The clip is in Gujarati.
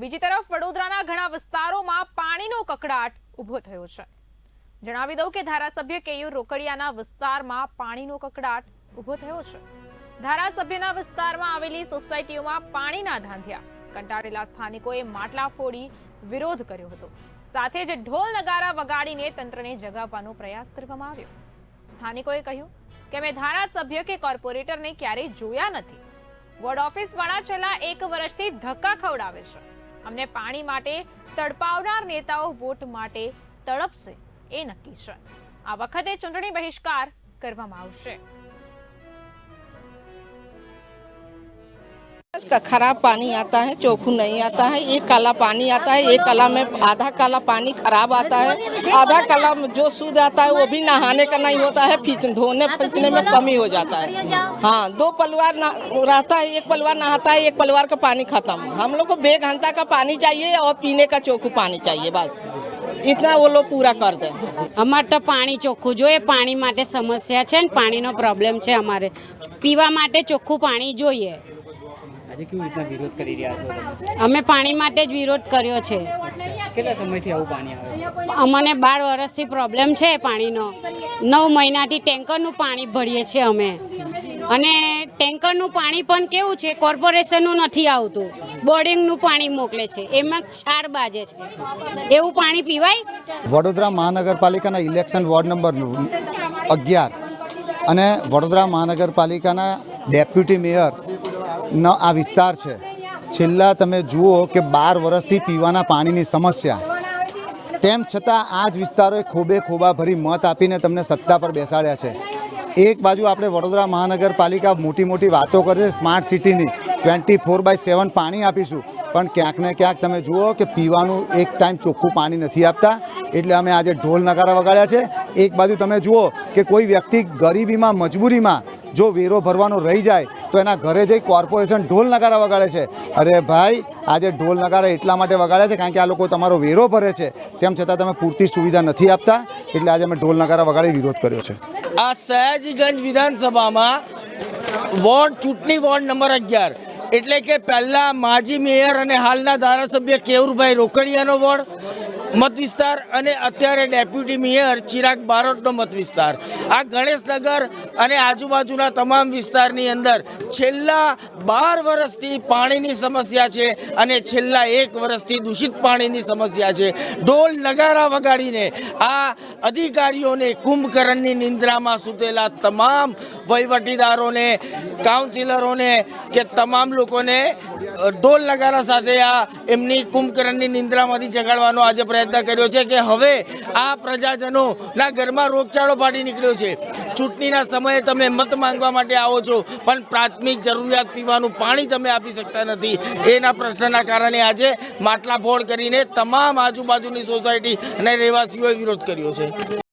બીજી તરફ વડોદરાના ઘણા વિસ્તારોમાં પાણીનો કકડાટ ઊભો થયો છે. જણાવી દઉં કે ધારાસભ્ય કેયુર રોકડિયાના વિસ્તારમાં પાણીનો કકડાટ ઊભો થયો છે. ધારાસભ્યના વિસ્તારમાં આવેલી સોસાયટીઓમાં પાણીના ધાંધ્યા. કંટાળેલા સ્થાનિકોએ માટલા ફોડી વિરોધ કર્યો હતો. સાથે જ ઢોલ નગારા વગાડીને તંત્રને જગાવવાનો પ્રયાસ કરવામાં આવ્યો. સ્થાનિકોએ કહ્યું કે અમે ધારાસભ્ય કે કોર્પોરેટરને ક્યારેય જોયા નથી. વોર્ડ ઓફિસ વાળા છેલ્લા એક વર્ષથી ધક્કા ખવડાવે છે. અમને પાણી માટે તડપાવનાર નેતાઓ વોટ માટે તડપશે એ નક્કી છે. આ વખતે ચૂંટણી બહિષ્કાર કરવામાં આવશે. का खराब पानी आता है चोखू नहीं आता है एक काला पानी आता है एक कला में आधा काला पानी खराब आता है आधा कला में जो शुद्ध आता है वो भी नहाने का नहीं होता है फीच धोने फीचने में कमी हो जाता है हाँ दो परिवार ना रहता है एक परिवार नहाता है एक परिवार का पानी खत्म हम लोग को बे घंटा का पानी चाहिए और पीने का चोखू पानी चाहिए बस इतना वो लोग पूरा कर दें અમારે તો પાણી ચોખ્ખું જોઈએ પાણી માટે સમસ્યા છે ને પાણીનો પ્રોબ્લેમ છે અમારે પીવા માટે ચોખ્ખું પાણી જોઈએ આજે કેવી રીતના વિરોધ કરી રહ્યા છો તમે? અમે પાણી માટે જ વિરોધ કર્યો છે. કેટલા સમયથી આવું પાણી આવે? અમને બાર વર્ષથી પ્રોબ્લેમ છે પાણીનો. નવ મહિનાથી ટેન્કરનું પાણી ભરીએ છીએ અમે. અને ટેન્કરનું પાણી પણ કેવું છે કોર્પોરેશનનું નથી આવતું. બોર્ડિંગનું પાણી મોકલે છે. એમાં છાડ બાજે છે. એવું પાણી પીવાય? વડોદરા મહાનગરપાલિકાના ઇલેક્શન વોર્ડ નંબર અગિયાર. અને વડોદરા મહાનગરપાલિકાના ડેપ્યુટી મેયર નો આ વિસ્તાર છે. છેલ્લા તમે જુઓ કે બાર વર્ષથી પીવાના પાણીની સમસ્યા. તેમ છતાં આ જ વિસ્તારોએ ખોબે ખોબા ભરી મત આપીને તમને સત્તા પર બેસાડ્યા છે. એક બાજુ આપણે વડોદરા મહાનગરપાલિકા મોટી મોટી વાતો કરે છે સ્માર્ટ સિટીની. ટ્વેન્ટી ફોર બાય સેવન પાણી આપીશું. પણ ક્યાંક ને ક્યાંક તમે જુઓ કે પીવાનું એક ટાઈમ ચોખ્ખું પાણી નથી આપતા. એટલે અમે આજે ઢોલ નગારા વગાડ્યા છે. એક બાજુ તમે જુઓ કે કોઈ વ્યક્તિ ગરીબીમાં, મજબૂરીમાં જો વેરો ભરવાનો રહી જાય, તો એના ઘરે જઈ કોર્પોરેશન ઢોલ નગારા વગાડે છે. અરે ભાઈ, આજે ઢોલ નગારા એટલા માટે વગાડે છે કારણ કે આ લોકો તમારો વેરો ભરે છે. તેમ છતાં તમે પૂરતી સુવિધા નથી આપતા, એટલે આજે અમે ઢોલ નગારા વગાડી વિરોધ કર્યો છે. આ સયાજીગંજ વિધાનસભામાં વોર્ડ, ચૂંટણી વોર્ડ નંબર અગિયાર. એટલે કે પહેલાં માજી મેયર અને હાલના ધારાસભ્ય કેવુરભાઈ રોકડિયાનો વોર્ડ મત વિસ્તાર અને અત્યારે ડેપ્યુટી મેયર ચિરાગ બારોટનો મત વિસ્તાર આ ગણેશનગર અને આજુબાજુના તમામ વિસ્તારની અંદર છેલ્લા બાર વર્ષથી પાણીની સમસ્યા છે અને છેલ્લા એક વર્ષથી દૂષિત પાણીની સમસ્યા છે. ઢોલ નગારા વગાડીને આ અધિકારીઓને કુંભકરણની નિંદ્રામાં સૂતેલા તમામ વહીવટીદારોને, કાઉન્સિલરોને કે તમામ લોકોને ઢોલ નગારા સાથે આ એમની કુંભકરણની નિંદ્રામાંથી જગાડવાનો આજે પ્રયત્ન કર્યો છે કે હવે આ પ્રજાજનોના ઘરમાં રોગચાળો ફાટી નીકળ્યો છે. ચૂંટણીના સમયે તમે મત માંગવા માટે આવો છો, પણ પ્રાથમિક જરૂરિયાત પીવાનું પાણી તમે આપી શકતા નથી. એના પ્રશ્નના કારણે આજે માટલા ફોડ કરીને તમામ આજુબાજુની સોસાયટી અને રહેવાસીઓએ વિરોધ કર્યો છે.